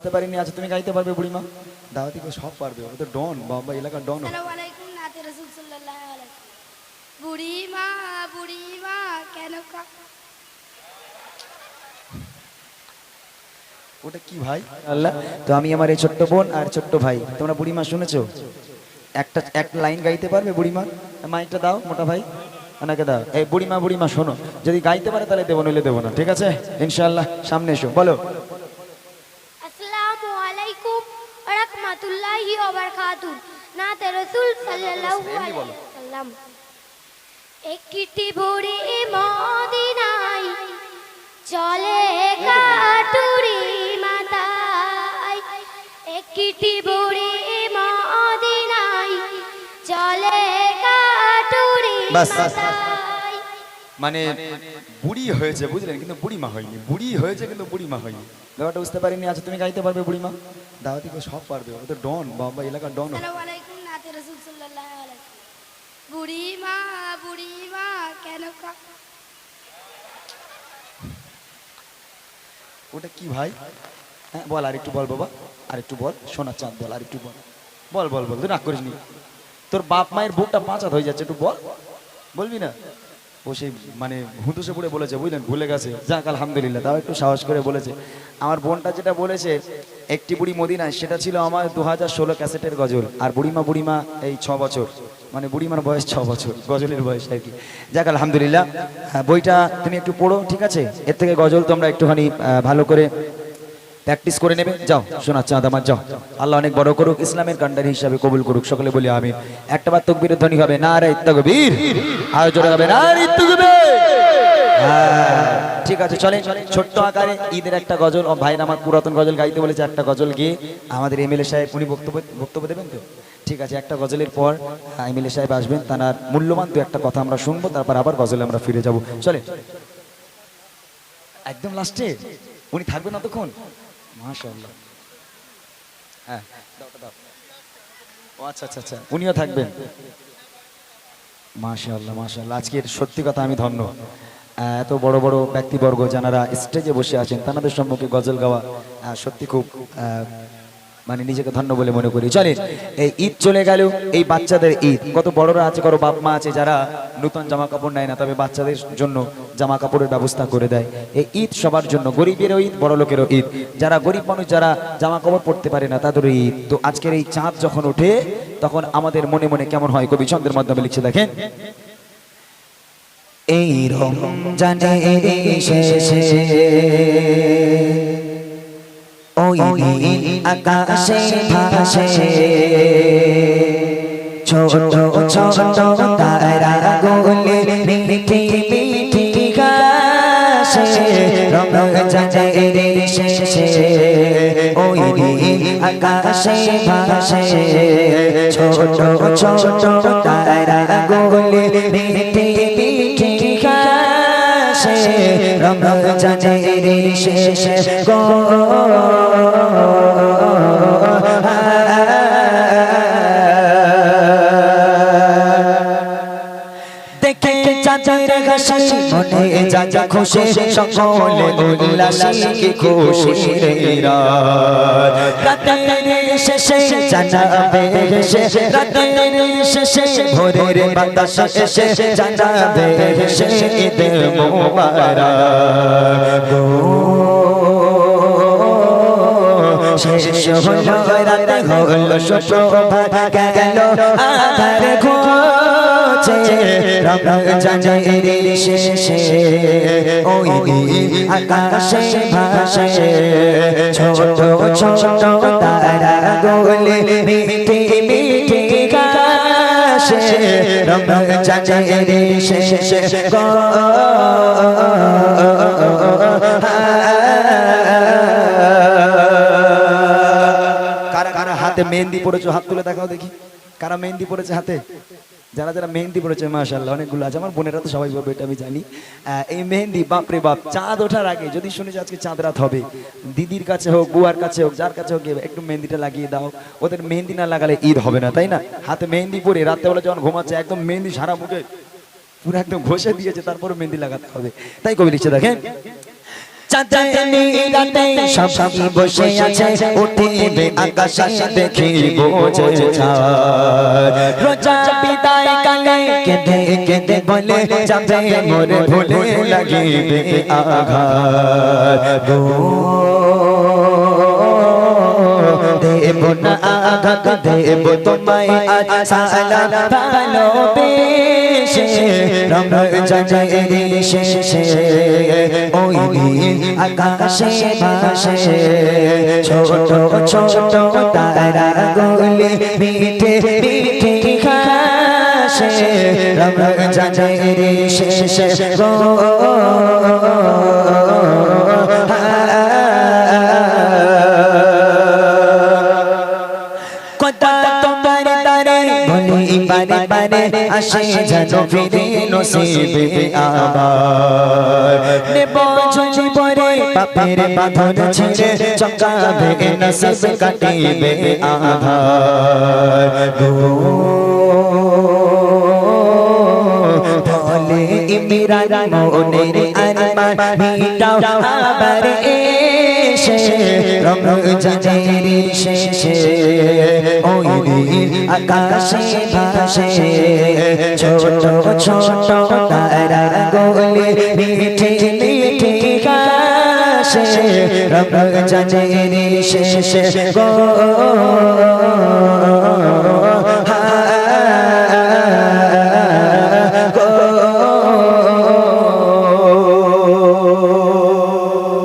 বুঝতে পারিনি আচ্ছা তুমি গাইতে পারবে বুড়িমা? দাওয়াতি করে সব পারবে ও তো ডন বাবা এলাকার ডন কেন ওটা কি ভাই? আল্লাহ তো আমি আমার এই ছোট্ট বোন আর ছোট্ট ভাই। তোমরা বুড়িমা শুনেছো? একটা এক লাইন গাইতে পারবে বুড়িমা? মাইকটা দাও মোটা ভাই। ওনাকে দাও। এই বুড়িমা বুড়িমা শোনো। যদি গাইতে পারে তাহলে দেবো নইলে দেবো না। ঠিক আছে? ইনশাআল্লাহ সামনে এসো। বলো। রাহমাতুল্লাহি ওয়া বারাকাতুহু। নাতে রসুল সাল্লাল্লাহু আলাইহি ওয়াসাল্লাম। একটি বুড়ি মদিনায় চলে কাটুরি মাতায় একটি বুড়ি মদিনায় চলে কাটুরি। মাতায় মানে বুড়ি হয়েছে বুঝলেন? কিন্তু বুড়িমা হয়নি। বুড়ি হয়েছে কিন্তু বুড়িমা হয়নি। ব্যাপারটা বুঝতে পারিনি আচ্ছা তুমি গাইতে পারবে বুড়িমা? দাওয়াতি করে সব পারবে ও তো ডন বাবা এলাকার ডন। কেন ওটা কি ভাই? হ্যাঁ বল আর একটু বল বাবা। আর একটু বল সোনার চাঁদ বল আর একটু বল। বল বল বল তুই রাগ করিস নি। তোর বাপ মায়ের বুকটা পাঁচাত হয়ে যাচ্ছে একটু বল। বলবি না? ও সেই মানে হুঁতুসে পড়ে বলেছে, বুঝলেন? ভুলে গেছে। যাক, আলহামদুলিল্লাহ, তাও একটু সাহস করে বলেছে। আমার বোনটা যেটা বলেছে, একটি বুড়ি মদিনায়, সেটা ছিল আমার দু হাজার ষোলো ক্যাসেটের গজল। আর বুড়িমা বুড়িমা, এই ছ বছর। মানে বুড়িমার বয়স ছ বছর, গজলের বয়স আর কি। যাক, আলহামদুলিল্লাহ। বইটা তুমি একটু পড়ো, ঠিক আছে? এর থেকে গজল তোমরা একটুখানি ভালো করে প্র্যাকটিস করে নেবে। যাও শোনা চাঁদ আমার যাও। আল্লাহ অনেক বড় করুক ইসলামের কান্ডারি হিসাবে কবুল করুক। সকলে বলি আমি একটা বার তকবীরের ধ্বনি হবে না রে তকবীর। আর জোরে হবে না রে হ্যাঁ, ঠিক আছে চলে ছোট্ট আকারে ঈদের একটা গজল ও ভাইরা আমার পুরাতন গজল গাইতে বলেছে একটা গজল গিয়ে আমাদের এমএলএ সাহেব উনি বক্তব্য বক্তব্য দেবেন তো? ঠিক আছে একটা গজলের পর এমএলএ সাহেব আসবেন তার মূল্যবান দু একটা কথা আমরা শুনব তারপর আবার গজলে আমরা ফিরে যাব। চলে একদম লাস্টে? উনি থাকবেন অতক্ষণ? মাশাআল্লাহ। হ্যাঁ। ও আচ্ছা আচ্ছা আচ্ছা। উনিও থাকবেন। মাশাআল্লাহ মাশাআল্লাহ। আজকের সত্যি কথা আমি ধন্য। এত বড় বড় ব্যক্তিবর্গ যারা স্টেজে বসে আছেন তাদের সম্মুখে গজল গাওয়া সত্যি খুব মানে নিজেকে ধন্য বলে মনে করি। চলেন, এই ঈদ চলে গেল, এই বাচ্চাদের ঈদ। কত বড়রা আছে কত বাপ মা আছে যারা নতুন জামা কাপড় নেয় না, তবে বাচ্চাদের জন্য জামা কাপড়ের ব্যবস্থা করে দেয়। এই ঈদ সবার জন্য, গরিবেরও ঈদ, বড় লোকেরও ঈদ। যারা গরিব মানুষ, যারা জামা কাপড় পরতে পারে না, তাদেরও ঈদ। তো আজকের এই চাঁদ যখন ওঠে, তখন আমাদের মনে মনে কেমন হয়? কবি ছন্দের মাধ্যমে লিখছে, দেখেন। এই রমজানে শেষে ওই আকাশে ভাসে ছোট ছোট তারা গোলে মিঠি মিঠি গাছে রমজানের শেষে ওই আকাশে ভাসে ছোট ছোট তারা গোলে মিঠি মিঠি গাছে রমজানের শেষে গো দেখে চাচার ঘাসি মনে যা খুশি, সকলে উল্লাসী খুশি রে রাতের শেষে জানাবে শেষে রাতের শেষে ভোরের শেষ হলো রাতে হলো শোভা গেল আধার ঘুচে রমজানের শেষে ওই আকাশে ভাসে ছোট ছোট তারা গোলে মিঠি মিঠি গাছে রমজানের শেষে গো মেহেন্দি পড়েছো হাত তুলে দেখাও দেখি। কারা মেহেন্দি পড়েছে হাতে? যারা যারা মেহেন্দি পড়েছে মাশাল্লাহ অনেকগুলো আছে। আমার বোনেরা তো সবাই বলবে এটা আমি জানি। এই মেহেন্দি, বাপরে বাপ, চাঁদ ওঠার আগে, যদি শুনি আজকে চাঁদ রাত হবে, দিদির কাছে হোক, বুয়ার কাছে হোক, যার কাছে হোক একটু মেহেন্দিটা লাগিয়ে দাও। ওদের মেহেন্দি না লাগালে ঈদ হবে না, তাই না? হাতে মেহেন্দি পরে রাত্রেবেলা যখন ঘুমাচ্ছে, একদম মেহেন্দি সারা মুখে, পুরো একদম ঘষে দিয়েছে তারপরে মেহেন্দি লাগাতে হবে। তাই কবি লিখছে, দেখেন চাঁদনি রাতে সবাই বসে আছে উঠিবে আকাশে দেখি বোঝে রোজা বিদায় কালে কেঁদে কেঁদে বলে যাবে দেব আঘাত দেব তোমায় আজ সালাম ভালোবেসে রমজানের শেষে ওই আকাশে ভাসে। ছোট ছোট তারা গুলি মিঠে মিঠে হাসে রমজানের শেষে গো আসে যেন ফিরে নসিবে আবার। নেব ঝুলি পরে পাপের বাঁধন ছিঁড়ে চকাবে নসিব কাটিবে আধার গো বলে ইমরান মনের আরমান মিটাও আবার এসে রমজানের শেষে আকাশে ভাসে ছোট ছোট তারা গোলে মিঠে মিঠে কাশে জানে শেষে গো